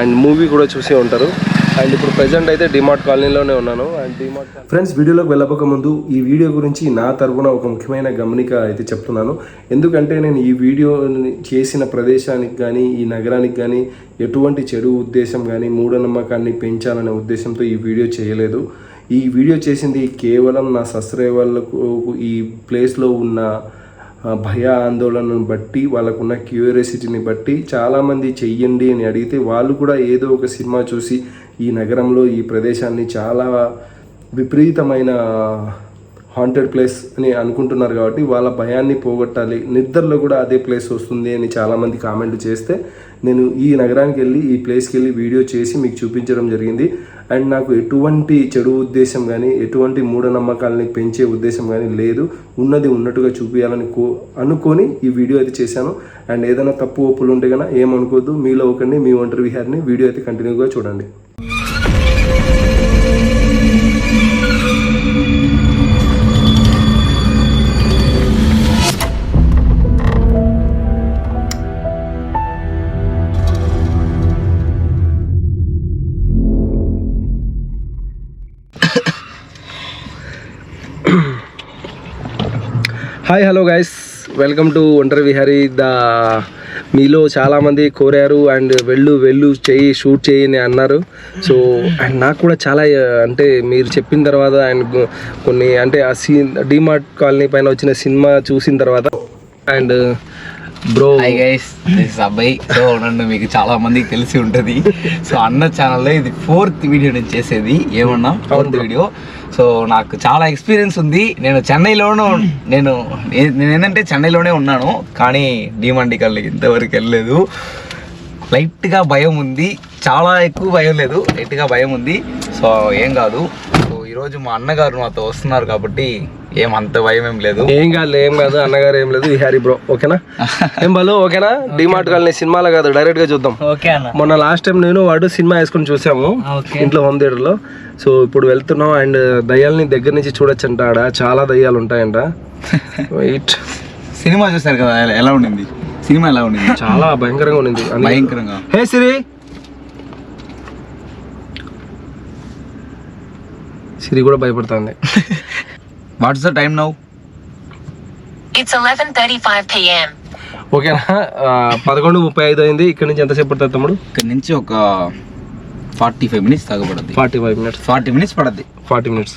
And movie కూడా చూసి ఉంటారు. అండ్ ఇప్పుడు ప్రజెంట్ అయితే డిమార్ట్ కాలనీలోనే ఉన్నాను. అండ్ డిమార్ట్ ఫ్రెండ్స్ వీడియోలోకి వెళ్ళబోక ముందు ఈ వీడియో గురించి నా తరపున ఒక ముఖ్యమైన గమనిక అయితే చెప్తున్నాను. ఎందుకంటే నేను ఈ వీడియో చేసిన ప్రదేశానికి కానీ ఈ నగరానికి కానీ ఎటువంటి చెడు ఉద్దేశం కానీ మూఢనమ్మకాన్ని పెంచాలనే ఉద్దేశంతో ఈ వీడియో చేయలేదు. ఈ వీడియో చేసింది కేవలం నా సస్రేవాళ్ళకు ఈ ప్లేస్లో ఉన్న భయ ఆందోళనను బట్టి వాళ్ళకున్న క్యూరియాసిటీని బట్టి చాలామంది చెయ్యండి అని అడిగితే వాళ్ళు కూడా ఏదో ఒక సినిమా చూసి ఈ నగరంలో ఈ ప్రదేశాన్ని చాలా విపరీతమైన హాంటెడ్ ప్లేస్ అని అనుకుంటున్నారు కాబట్టి వాళ్ళ భయాన్ని పోగొట్టాలి. నిద్రలో కూడా అదే ప్లేస్ వస్తుంది అని చాలామంది కామెంట్ చేస్తే నేను ఈ నగరానికి వెళ్ళి ఈ ప్లేస్కి వెళ్ళి వీడియో చేసి మీకు చూపించడం జరిగింది. అండ్ నాకు ఎటువంటి చెడు ఉద్దేశం కానీ ఎటువంటి మూఢనమ్మకాలని పెంచే ఉద్దేశం కానీ లేదు. ఉన్నది ఉన్నట్టుగా చూపించాలని కో అనుకొని ఈ వీడియో అయితే చేశాను. అండ్ ఏదైనా తప్పు ఒప్పులు ఉంటే కనుక ఏమనుకోవద్దు. మీలో ఒకరిని మీ ఒంటరి విహార్ని వీడియో అయితే కంటిన్యూగా చూడండి. Hi hello guys welcome to Ontari Vihari the మీలో చాలామంది కోరారు అండ్ వెళ్ళు వెళ్ళు చేయి షూట్ చేయి అని అన్నారు. సో అండ్ నాకు కూడా చాలా అంటే మీరు చెప్పిన తర్వాత అండ్ కొన్ని అంటే ఆ సీన్ డిమార్ట్ కాలనీ పైన వచ్చిన సినిమా చూసిన తర్వాత and bro hi guys this అబ్బాయి సో నన్ను మీకు చాలా మందికి తెలిసి ఉంటది. సో అన్న ఛానల్లో ఇది ఫోర్త్ వీడియో నేను చేసేది. ఏమన్నా? ఫోర్త్ వీడియో సో నాకు చాలా ఎక్స్పీరియన్స్ ఉంది. నేను చెన్నైలోనూ నేను నేను ఏంటంటే చెన్నైలోనే ఉన్నాను. కానీ డిమాండికల్ ఇంతవరకు వెళ్ళలేదు. లైట్గా భయం ఉంది. చాలా ఎక్కువ భయం లేదు. లైట్గా భయం ఉంది. సో ఏం కాదు. సో ఈరోజు మా అన్నగారు నాతో వస్తున్నారు కాబట్టి ఏం అంత భయం ఏం లేదు. ఏం కాదు ఏం కాదు అన్నగారు ఏం లేదు విహారీ బ్రో ఓకేనా? ఏం బాలు ఓకేనా? డిమార్ట్ కాలనీ సినిమాలో కాదు డైరెక్ట్గా చూద్దాం. ఓకే అన్న. మొన్న లాస్ట్ టైం నేను వాడు సినిమా వేసుకొని చూసాము ఇంట్లో హోమ్ థియేటర్లో సో ఇప్పుడు వెళ్తున్నాం అండ్ దయ్యాలని దగ్గర నుంచి చూడొచ్చంట ఆడ చాలా దయ్యాలు ఉంటాయంట. వెయిట్ సినిమా చూసారు కదా ఎలా- ఉండింది? సినిమా ఎలా ఉండింది? చాలా భయంకరంగా ఉండింది. భయంకరంగా. హే సిరి సిరి కూడా భయపడుతుంది. What's the time now It's 11:35 p.m. ఓకేనా? ఆ, పదకొండు ముప్పై ఐదు అయింది. ఇక్కడ నుంచి ఎంతసేపు పడుతుంది తమ్ముడు? ఇక్కడ నుంచి ఒక forty five minutes తగ్గబడుద్ది forty five minutes. Forty minutes పడద్ది. Forty minutes.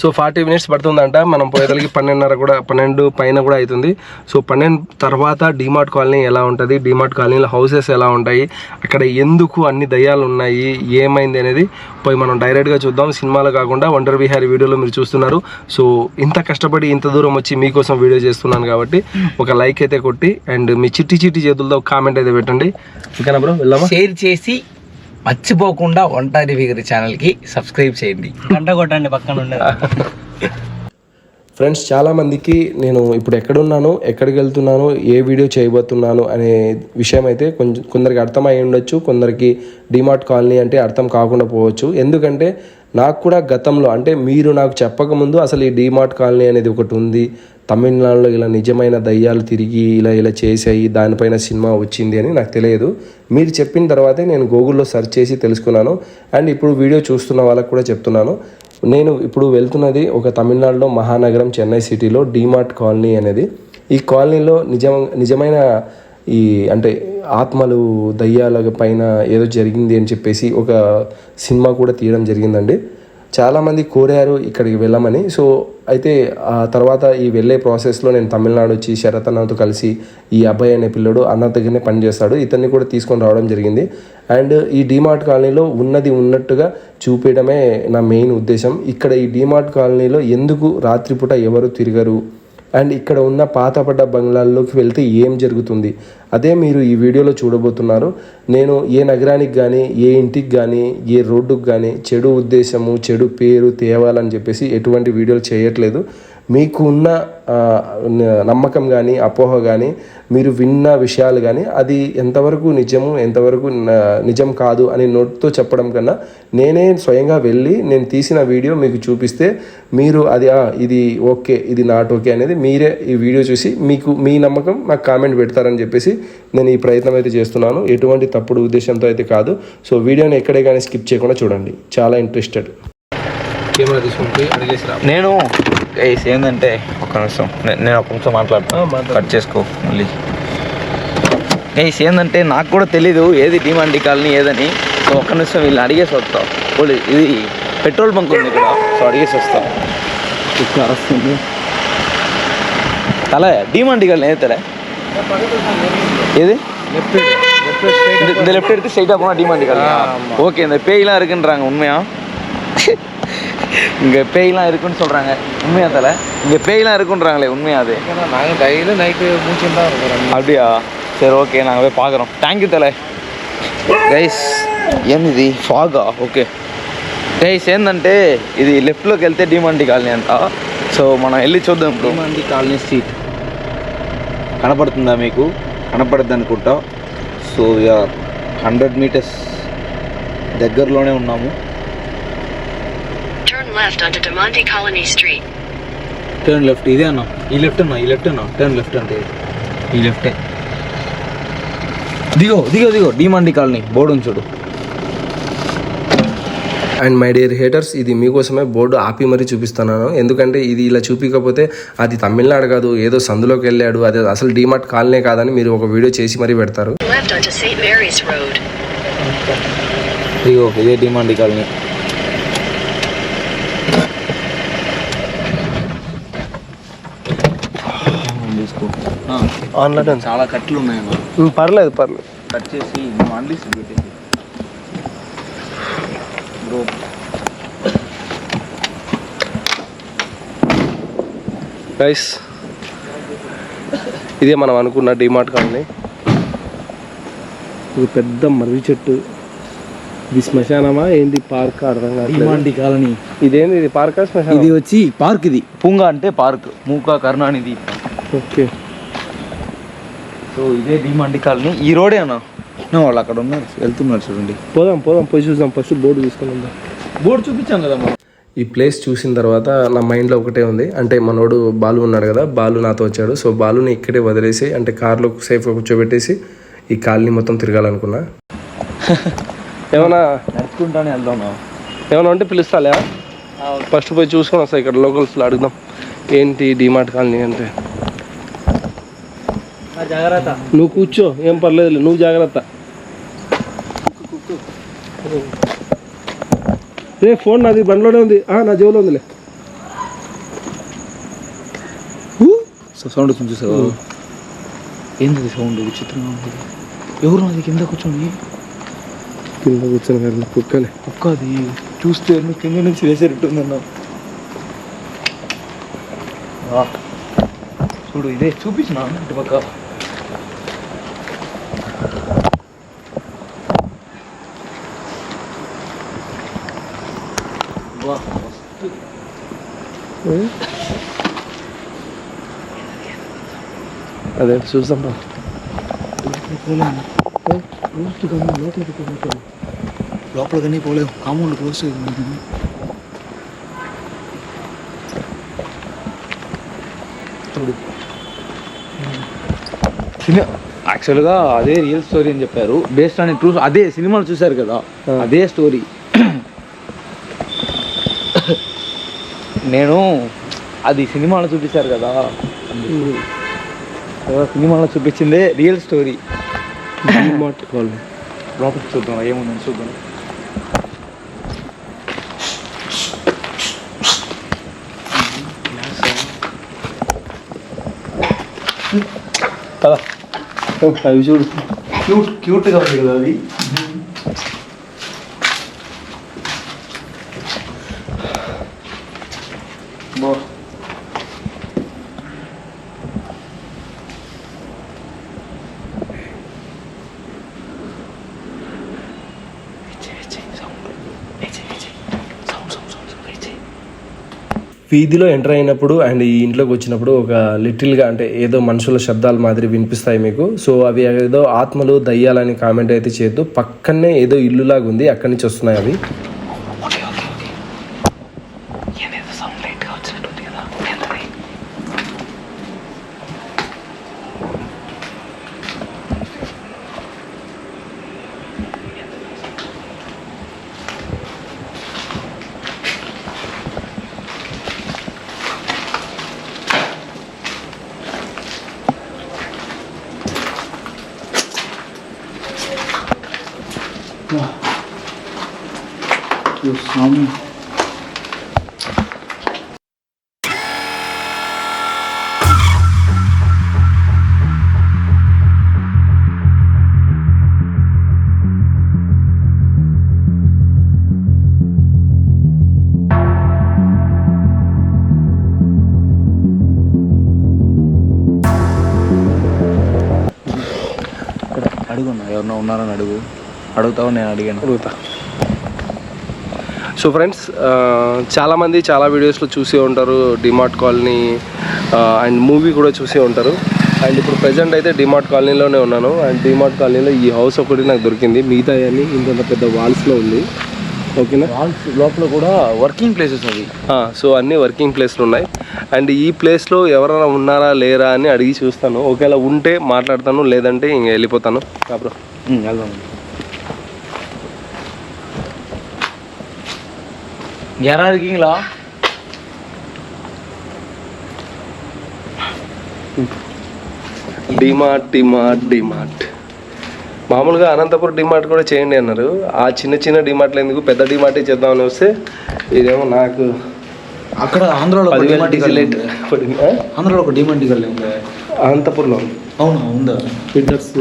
So forty minutes పడుతుందంట. మనం పోయేదలకి పన్నెండున్నర కూడా పన్నెండు పైన కూడా అవుతుంది సో పన్నెండు తర్వాత డిమార్ట్ కాలనీ ఎలా ఉంటుంది? డిమార్ట్ కాలనీలో హౌసెస్ ఎలా ఉంటాయి? అక్కడ ఎందుకు అన్ని దయ్యాలు ఉన్నాయి? ఏమైంది అనేది పోయి మనం డైరెక్ట్గా చూద్దాం. సినిమాలో కాకుండా వండర్ విహారీ వీడియోలో మీరు చూస్తున్నారు. సో ఇంత కష్టపడి ఇంత దూరం వచ్చి మీకోసం వీడియో చేస్తున్నాను కాబట్టి ఒక లైక్ అయితే కొట్టి అండ్ మీ చిట్టి చిట్టి చేతులతో కామెంట్ అయితే పెట్టండి. ఓకేనా బ్రో? వెళ్దామా షేర్ చేసి మర్చిపోకుండా ఒంటారి విగరి ఛానల్కి సబ్స్క్రైబ్ చేయండి. గంట కొట్టండి పక్కన ఉండదు. ఫ్రెండ్స్ చాలామందికి నేను ఇప్పుడు ఎక్కడున్నాను ఎక్కడికి వెళ్తున్నాను ఏ వీడియో చేయబోతున్నాను అనే విషయం అయితే కొంచెం కొందరికి అర్థమై ఉండొచ్చు కొందరికి డిమార్ట్ కాలనీ అంటే అర్థం కాకుండా పోవచ్చు. ఎందుకంటే నాకు కూడా గతంలో అంటే మీరు నాకు చెప్పకముందు అసలు ఈ డీమార్ట్ కాలనీ అనేది ఒకటి ఉంది. తమిళనాడులో ఇలా నిజమైన దయ్యాలు తిరిగి ఇలా ఇలా చేసాయి దానిపైన సినిమా వచ్చింది అని నాకు తెలియదు. మీరు చెప్పిన తర్వాతే నేను గూగుల్లో సెర్చ్ చేసి తెలుసుకున్నాను. అండ్ ఇప్పుడు వీడియో చూస్తున్న వాళ్ళకు కూడా చెప్తున్నాను. నేను ఇప్పుడు వెళ్తున్నది ఒక తమిళనాడులో మహానగరం చెన్నై సిటీలో డీమార్ట్ కాలనీ అనేది. ఈ కాలనీలో నిజం నిజమైన ఈ అంటే ఆత్మలు దయ్యాల పైన ఏదో జరిగింది అని చెప్పేసి ఒక సినిమా కూడా తీయడం జరిగిందండి. చాలామంది కోరారు ఇక్కడికి వెళ్ళమని. సో అయితే ఆ తర్వాత ఈ వెళ్ళే ప్రాసెస్లో నేను తమిళనాడు వచ్చి శరత్ అన్నతో కలిసి ఈ అబ్బాయి అనే పిల్లడు అన్న దగ్గరనే పనిచేస్తాడు ఇతన్ని కూడా తీసుకొని రావడం జరిగింది. అండ్ ఈ డీమార్ట్ కాలనీలో ఉన్నది ఉన్నట్టుగా చూపించడమే నా మెయిన్ ఉద్దేశం. ఇక్కడ ఈ డీమార్ట్ కాలనీలో ఎందుకు రాత్రిపూట ఎవరు తిరగరు? అండ్ ఇక్కడ ఉన్న పాతపడ్డ బంగ్లాల్లోకి వెళ్తే ఏం జరుగుతుంది? అదే మీరు ఈ వీడియోలో చూడబోతున్నారు. నేను ఏ నగరానికి కానీ ఏ ఇంటికి కానీ ఏ రోడ్డుకు కానీ చెడు ఉద్దేశము చెడు పేరు తేవాలని చెప్పేసి ఎటువంటి వీడియోలు చేయట్లేదు. మీకు ఉన్న నమ్మకం కానీ అపోహ కానీ మీరు విన్న విషయాలు కానీ అది ఎంతవరకు నిజము ఎంతవరకు నిజం కాదు అని నోట్తో చెప్పడం కన్నా నేనే స్వయంగా వెళ్ళి నేను తీసిన వీడియో మీకు చూపిస్తే మీరు అది "ఆ, ఇది ఓకే ఇది నాట్ ఓకే అనేది మీరే ఈ వీడియో చూసి మీకు మీ నమ్మకం నాకు కామెంట్ పెడతారని చెప్పేసి నేను ఈ ప్రయత్నం అయితే చేస్తున్నాను. ఎటువంటి తప్పుడు ఉద్దేశంతో అయితే కాదు. సో వీడియోని ఎక్కడే కానీ స్కిప్ చేయకుండా చూడండి. చాలా ఇంట్రెస్టెడ్. కెమెరా తీసుకుంటే నేను గైస్ ఏంటంటే ఒక నిమిషం నే- నేను ఒక నిమిషం మాట్లాడతా కట్ చేసుకో మళ్ళీ గైస్ ఏంటంటే నాకు కూడా తెలీదు ఏది డిమాండ్ కాలనీ ఏదని సో ఒక్క నిమిషం వీళ్ళని అడిగేసి వస్తా పోలీ ఇది పెట్రోల్ బంక్ ఉంది ఇక్కడ సో అడిగేసి వస్తా ఇక్కడ వస్తుంది తల డిమాండ్ కాలనీ ఏది తల ఏది இந்த இந்த லெஃப்ட் எடுத்து ஸ்ட்ரைட்டாக போனால் டிமாண்டி காலனி ஓகே இந்த பேய்லாம் இருக்குன்றாங்க உண்மையா இங்கே பேய்லாம் இருக்குன்னு சொல்கிறாங்க உண்மையா தலை இங்கே பேய்லாம் இருக்குன்றாங்களே உண்மையா அது நாங்கள் டெய்லி நைட்டு மூச்சுன்னு தான் இருக்கிறோம் அப்படியா சரி ஓகே நாங்கள் போய் பார்க்குறோம் தேங்க்யூ தலை గైస్ ఏంది ఇది ఫాగా ఓకే గైస్ ఏంటంటే ఇది లెఫ్ట్లోకి వెళ్తే డిమాండి కాలనీ అంట సో మనం వెళ్ళి చూద్దాం ఇప్పుడు మంది కాలనీ స్ట్రీట్ కనపడుతుందా మీకు కనపడద్దు అనుకుంటా సో ఇక హండ్రెడ్ మీటర్స్ దగ్గరలోనే ఉన్నాము Turn left onto Demonte Colony Street. Turn left ఇదే అన్న. ఈ లెఫ్ట్ అన్న ఈ లెఫ్ట్ అన్న. టర్న్ లెఫ్ట్ అంటే ఈ లెఫ్టే దిగో దిగో దిగో. డిమాండి కాలనీ బోర్డు ఉంది చూడు. అండ్ మై డియర్ హేటర్స్ ఇది మీకోసమే బోర్డు ఆపి మరీ చూపిస్తున్నాను. ఎందుకంటే ఇది ఇలా చూపించకపోతే అది తమిళనాడు కాదు ఏదో సందులోకి వెళ్ళాడు. అది అసలు డీమార్ట్ కాలనే కాదని మీరు ఒక వీడియో చేసి మరీ పెడతారు. Left onto St. Mary's Road. దిగో ఇదే డిమాండి కాలనీ ఆన్లైన్ చాలా కట్లు ఉన్నాయి అన్న. పర్లేదు పర్లేదు. కట్ చేసి పెట్టేసి. బ్రో గైస్ ఇదే మనం అనుకున్న డిమార్ట్ కాలనీ. ఇది పెద్ద మర్రి చెట్టు. ఇది శ్మశానమా? ఏంది పార్క్? అర్థం కాదు డిమాండి కాలనీ. ఇదేంది? ఇది పార్కా శ్మశానం ఇది వచ్చి పార్క్ ఇది. పుంగ అంటే పార్క్. మూక కరుణానిధి ఓకే. సో ఇదే డిమాండి కాలనీ. ఈ రోడే అన్న? వాళ్ళు అక్కడ ఉన్నారు. వెళ్తున్నారు చూడండి. పోదాం పోదాం పోయి చూద్దాం. ఫస్ట్ బోర్డు తీసుకొని వద్దాం బోర్డు చూపించాం కదా మనం ఈ ప్లేస్ చూసిన తర్వాత నా మైండ్లో ఒకటే ఉంది. అంటే మనోడు బాలు ఉన్నాడు కదా బాలు నాతో వచ్చాడు. సో బాలుని ఇక్కడే వదిలేసి అంటే కార్లో సేఫ్గా కూర్చోబెట్టేసి ఈ కాలనీ మొత్తం తిరగాలనుకున్నా. ఏమన్నా నడుచుకుంటానే వెళ్దాం ఏమన్నా ఉంటే పిలుస్తాలే. ఫస్ట్ పోయి చూసుకొని వస్తా ఇక్కడ లోకల్స్లో అడుగుదాం. ఏంటి డిమార్ట్ కాలనీ అంటే? జాగ్రత్త. నువ్వు కూర్చో ఏం పర్లేదు నువ్వు జాగ్రత్త. రే ఫోన్ నాది బండిలోనే ఉంది. ఆ, నా జేబులో ఉందిలే. సో సౌండ్ వచ్చింది చూసావా ఏంది సౌండ్ విచిత్రంగా ఉంది. ఎవరు నాది? కింద కూర్చొని? కింద కూర్చొని గారు కుక్కలే. ఒక్క అది చూస్తే నువ్వు కింద నుంచి వేసేటట్టుందన్న చూడు ఇదే చూపించిన ఇటు పక్క. అదే చూద్దాం బా. లోపల కానీ పోలేవు. కామౌండ్ క్లోజ్ చూడు. సినిమా యాక్చువల్గా అదే రియల్ స్టోరీ అని చెప్పారు. బేస్డ్ ఆన్ ట్రూ అదే సినిమాలు చూశారు కదా. అదే స్టోరీ నేను అది సినిమాలో చూపించారు కదా. కదా సినిమాలో చూపించిందే రియల్ స్టోరీ డిమార్ట్ కాలనీ లోపలికి చూద్దాం ఏముందని చూద్దాం పద అవి చూడు క్యూట్ క్యూట్గా ఉంది కదా అది వీధిలో ఎంటర్ అయినప్పుడు అండ్ ఈ ఇంట్లోకి వచ్చినప్పుడు ఒక లిటిల్గా అంటే ఏదో మనుషుల శబ్దాలు మాదిరి వినిపిస్తాయి మీకు. సో అవి ఏదో ఆత్మలు దయ్యాలని కామెంట్ అయితే చేయొద్దు. పక్కనే ఏదో ఇల్లులాగా ఉంది అక్కడి నుంచి వస్తున్నాయి అవి. Aqui o salmo. అడుగుతావు నేను అడిగాను. అడుగుతా. సో ఫ్రెండ్స్ చాలామంది చాలా వీడియోస్లో చూసే ఉంటారు డిమార్ట్ కాలనీ అండ్ మూవీ కూడా చూసే ఉంటారు. అండ్ ఇప్పుడు ప్రజెంట్ అయితే డిమార్ట్ కాలనీలోనే ఉన్నాను. అండ్ డిమార్ట్ కాలనీలో ఈ హౌస్ ఒకటి నాకు దొరికింది. మిగతా అన్ని ఇంత పెద్ద వాల్స్లో ఉంది. ఓకేనా? వాల్స్ లోపల కూడా వర్కింగ్ ప్లేసెస్ అవి. సో అన్ని వర్కింగ్ ప్లేస్లు ఉన్నాయి. అండ్ ఈ ప్లేస్లో ఎవరైనా ఉన్నారా లేరా అని అడిగి చూస్తాను. ఒకవేళ ఉంటే మాట్లాడతాను లేదంటే ఇంక వెళ్ళిపోతాను. ఉమ్, వెళ్దాం. யாரா இருக்கீங்களா డిమార్ట్ డిమార్ట్ డిమార్ట్ మామూలుగా అనంతపురం డిమార్ట్ కూడా చేయండి అన్నారు ఆ చిన్న చిన్న డిమార్ట్లు ఎందుకు పెద్ద డిమార్టే చేద్దామని వస్తే ఇదేమో నాకు అక్కడ ఆంధ్రాలో ఒక పదివేల డిమాండ్ డీజిల్ రేట్ పడింది ఆ? ఆంధ్రాలో ఒక డిమాండ్ గల్ ఉంది అనంతపురంలో ఉంది అవునా ఉందా fitters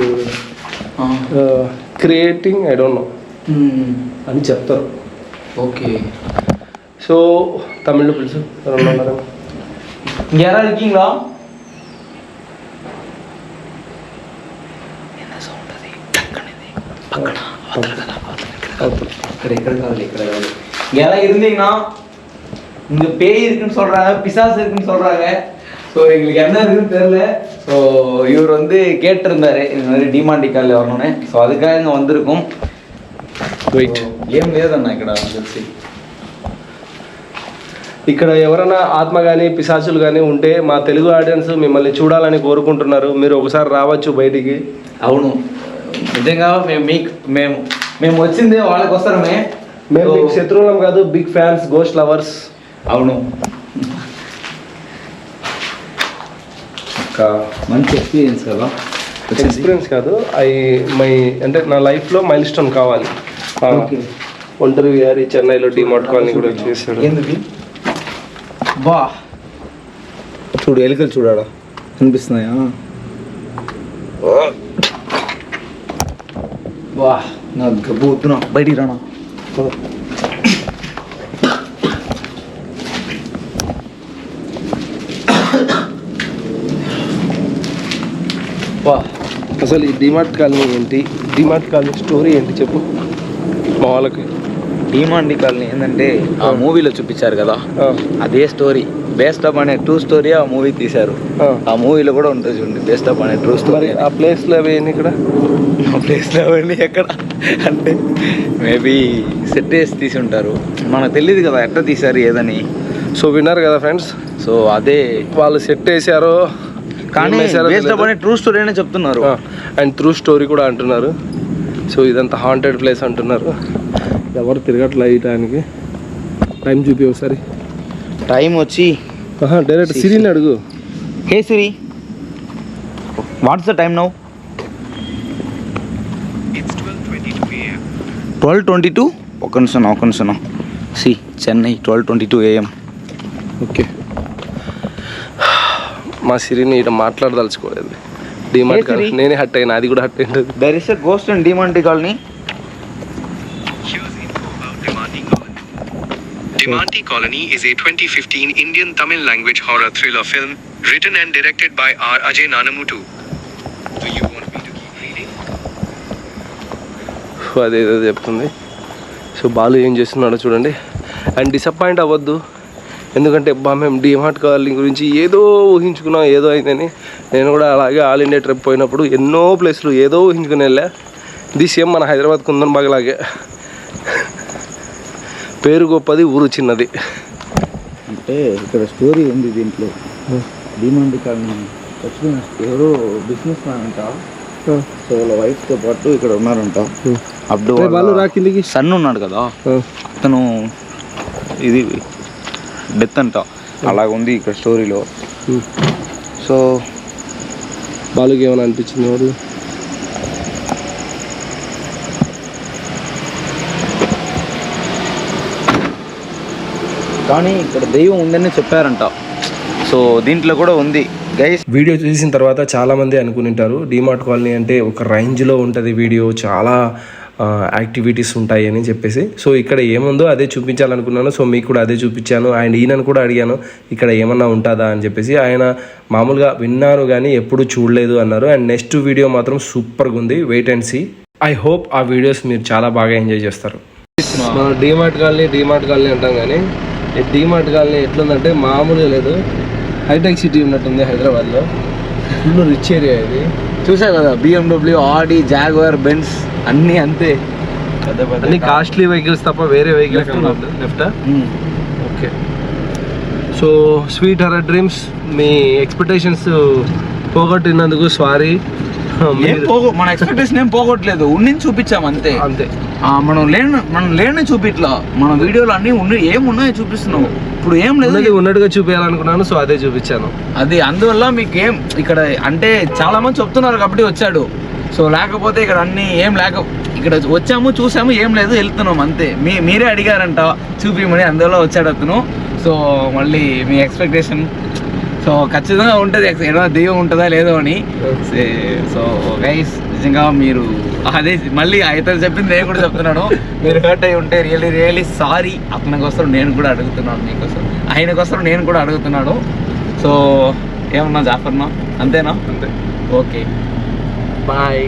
creating I don't know అని చెప్తారు ఓకే ஸோ தமிழில் புதுசு இங்கே யாராவது இருக்கீங்களா? யாராவது இருந்தீங்கன்னா இங்க பேய் இருக்குன்னு சொல்றாங்க பிசாஸ் இருக்குன்னு சொல்றாங்க. ஸோ எங்களுக்கு என்ன இருக்குன்னு தெரில ஸோ இவர் வந்து கேட்டிருந்தாரு இந்த மாதிரி டிமாண்டி காலில் வரணும்னு. ஸோ அதுக்காக இங்கே வந்திருக்கும். கேம்லேயே தான் நான் கிடா வந்துருச்சு. ఇక్కడ ఎవరైనా ఆత్మ కానీ పిశాచులు కానీ ఉంటే మా తెలుగు ఆడియన్స్ మిమ్మల్ని చూడాలని కోరుకుంటున్నారు. మీరు ఒకసారి రావచ్చు బయటికి. అవును. నిజంగా మేము మీకు మేము మేము వచ్చింది వాళ్ళ కోసమే. మేము మీకు శత్రువులం కాదు బిగ్ ఫ్యాన్స్ గోస్ట్ లవర్స్ అవును. మంచి ఎక్స్పీరియన్స్ కదా. ఎక్స్పీరియన్స్ కాదు. ఐ మై అంటే నా లైఫ్లో మైల్ స్టోన్ కావాలి. ఒంటరి విహారీ చెన్నైలో డిమార్ట్ కాలనీ కూడా చేశాడు. ఎందుకు బా చూడు ఎలుకలు చూడాడా అనిపిస్తున్నాయా వా నా గబ్బు వద్దునా బయటికి రానా? వా అసలు ఈ డిమార్ట్ కాలనీ ఏంటి? డిమార్ట్ కాలనీ స్టోరీ ఏంటి చెప్పు? మా వాళ్ళకి. భీమాండి కాలనీ ఏంటంటే ఆ మూవీలో చూపించారు కదా. అదే స్టోరీ బేస్ట్ అప్ అనే ట్రూ స్టోరీ ఆ మూవీ తీశారు. ఆ. మూవీలో కూడా ఉంటుంది చూడండి బేస్ట్ అప్ అనే ట్రూ స్టోరీ ఆ ప్లేస్లో అవి ఇక్కడ? ఆ ప్లేస్లో అవన్నీ ఎక్కడ? అంటే మేబీ సెట్ వేసి తీసి ఉంటారు. మనకు తెలియదు కదా ఎట్లా తీశారు ఏదని. సో విన్నారు కదా ఫ్రెండ్స్ సో అదే. వాళ్ళు సెట్ వేసారో కానీ బేస్డ్ అప్. అనే ట్రూ స్టోరీ అనే చెప్తున్నారు. అండ్ త్రూ స్టోరీ కూడా అంటున్నారు. సో ఇదంతా హాంటెడ్ ప్లేస్ అంటున్నారు. ఎవరు తిరగట్లే ఈ టైంకి? టైం చూపి ఒకసారి. టైం వచ్చి డైరెక్ట్. సిరిని అడుగు. Hey Siri. What's the time now? Twelve twenty two. ఒక నిమిషం ఒక నిమిషం. See Chennai twelve twenty two AM okay. మా సిరిని ఇక్కడ మాట్లాడదలుచుకోలేదు. సిరి? నేనే హట్ అయినా అది కూడా హట్ అయింది. There is a ghost and Demonte colony Here's info about Demanti Colony. Demanti Colony is a 2015 Indian Tamil language horror thriller film written and directed by R. Ajay Nanamutu. Do you want me to keep reading? So అదేదో చెప్తుంది so Balu ఏం చేస్తున్నాడో చూడండి and disappoint అవ్వద్దు ఎందుకంటే బా మేము DMart colony గురించి ఏదో ఊహించుకున్నాం ఏదో అయిందని నేను కూడా అలాగే ఆల్ ఇండియా ట్రిప్ పోయినప్పుడు ఎన్నో ప్లేస్లు ఏదో ఊహించుకుని వెళ్ళా ది సేమ్ మన హైదరాబాద్ కుందన్ బాగలాగే పేరు గొప్పది ఊరు చిన్నది. అంటే ఇక్కడ స్టోరీ ఉంది దీంట్లో. డిమాండ్ కాలనీ. వచ్చిన ఎవరో బిజినెస్ మ్యాన్ అంట. సో వాళ్ళ వైఫ్తో పాటు ఇక్కడ ఉన్నారంట. అప్పుడు రే బాలు రా కిందికి. సన్ ఉన్నాడు కదా. అతను ఇది డెత్ అంట. అలాగ ఉంది ఇక్కడ స్టోరీలో సో బాలుకి ఏమైనా అనిపించింది ఎవరు కానీ ఇక్కడ దెయ్యం ఉందని చెప్పారంట. సో దీంట్లో కూడా ఉంది. గైస్ వీడియో చూసిన తర్వాత చాలామంది అనుకుంటారు డిమార్ట్ కాలనీ అంటే ఒక రేంజ్లో ఉంటుంది వీడియో చాలా యాక్టివిటీస్ ఉంటాయి అని చెప్పేసి. సో ఇక్కడ ఏముందో అదే చూపించాలనుకున్నాను సో మీకు కూడా అదే చూపించాను. అండ్ ఈయనను కూడా అడిగాను ఇక్కడ ఏమన్నా ఉంటుందా? అని చెప్పేసి. ఆయన మామూలుగా విన్నారు కానీ ఎప్పుడు చూడలేదు అన్నారు. అండ్ నెక్స్ట్ వీడియో మాత్రం సూపర్గా ఉంది. Wait and see I hope ఆ వీడియోస్ మీరు చాలా బాగా ఎంజాయ్ చేస్తారు. మనం డిమార్ట్ కాలనీ డిమార్ట్ కాలనీ అంటాం కానీ డిమార్ట్ కాలనీ ఎట్లుందంటే మామూలుగా లేదు. హైటెక్ సిటీ ఉన్నట్టుంది హైదరాబాద్లో. ఫుల్ రిచ్ ఏరియా ఇది. చూసా కదా బిఎండబ్ల్యూ ఆడి జాగ్వర్ బెన్స్ అన్నీ అంతే. అన్ని కాస్ట్లీ వెహికల్స్ తప్ప వేరే vehicles left. Okay. So sweet her dreams మీ ఎక్స్పెక్టేషన్స్ పోగొట్టినందుకు సారీ ఏం పోగొ మన ఎక్స్పెక్టేషన్ ఏం పోగొట్టలేదు. ఉండి చూపించాం అంతే. అంతే. మనం లేని మనం లేని చూపిట్లా. మన వీడియోలో అన్ని ఉండి ఏం ఉన్నాయో చూపిస్తున్నాం ఇప్పుడు ఏం లేదు. ఉన్నట్టుగా చూపించాలనుకున్నాను సో అదే చూపించాను. అది అందువల్ల మీకు ఏం ఇక్కడ అంటే చాలా మంది చెప్తున్నారు కాబట్టి వచ్చాడు. సో లేకపోతే ఇక్కడ అన్ని ఏం లేక ఇక్కడ వచ్చాము చూసాము ఏం లేదు వెళ్తున్నాం అంతే. మీ మీరే అడిగారంట చూపించమని అందువల్ల వచ్చాడు అతను. సో మళ్ళీ మీ ఎక్స్పెక్టేషన్ సో ఖచ్చితంగా ఉంటుంది. ఏదైనా దెయ్యం ఉంటుందా లేదో అని. సో గైస్ నిజంగా మీరు అదే మళ్ళీ ఇతను చెప్పింది నేను కూడా చెప్తున్నాను. మీరు హర్ట్ అయి ఉంటే రియల్లీ రియల్లీ సారీ అతని కోసం నేను కూడా అడుగుతున్నాను మీకోసం. ఆయన కోసం నేను కూడా అడుగుతున్నాను. సో ఏమన్నా జాఫర్నా? అంతేనా? అంతే. Okay bye